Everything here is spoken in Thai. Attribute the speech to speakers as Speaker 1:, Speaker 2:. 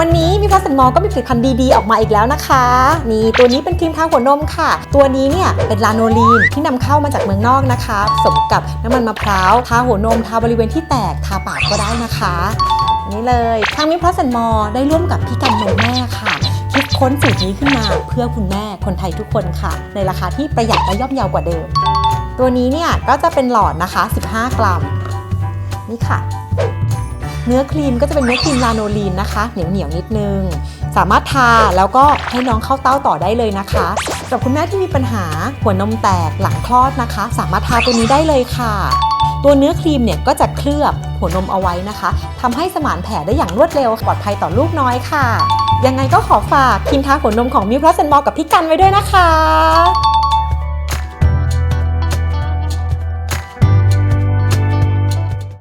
Speaker 1: วันนี้มีพัสมอก็มีผลิตภัณฑ์ดีๆ ออกมาอีกแล้วนะคะ นี่ตัวนี้เป็นครีมทาหัวนมค่ะ ตัวนี้เนี่ยเป็นลาโนลีนที่นำเข้ามาจากเมืองนอกนะคะผสมกับน้ำมันมะพร้าวทาหัวนมทาบริเวณที่แตกทาปากก็ได้นะคะนนี้เลยทางมิพัสมอได้ร่วมกับพี่กันนมแม่ค่ะคิดค้นสูตรนี้ขึ้นมาเพื่อคุณแม่คนไทยทุกคนค่ะ ในราคาที่ประหยัดและย่อมเยาวกว่าเดิม ตัวนี้เนี่ยก็จะเป็นหลอดนะคะ 15 กรัม นี่ค่ะ เนื้อครีมก็จะเป็นเนื้อครีมลาโนลีนนะคะเหนียวเหนียวๆนิดนึง สามารถทาแล้วก็ให้น้องเข้าเต้าต่อได้เลยนะคะสำหรับคุณแม่ที่มีปัญหาหัวนมแตกหลังคลอดนะคะ สามารถทาตัวนี้ได้เลยค่ะ ตัวเนื้อครีมเนี่ยก็จะเคลือบหัวนมเอาไว้นะคะทำให้สมานแผลได้อย่างรวดเร็วปลอดภัยต่อลูกน้อยค่ะยังไงก็ขอฝากครีมทาหัวนมของมิวพลัสเซนมอลกับพี่กันไว้ด้วยนะคะ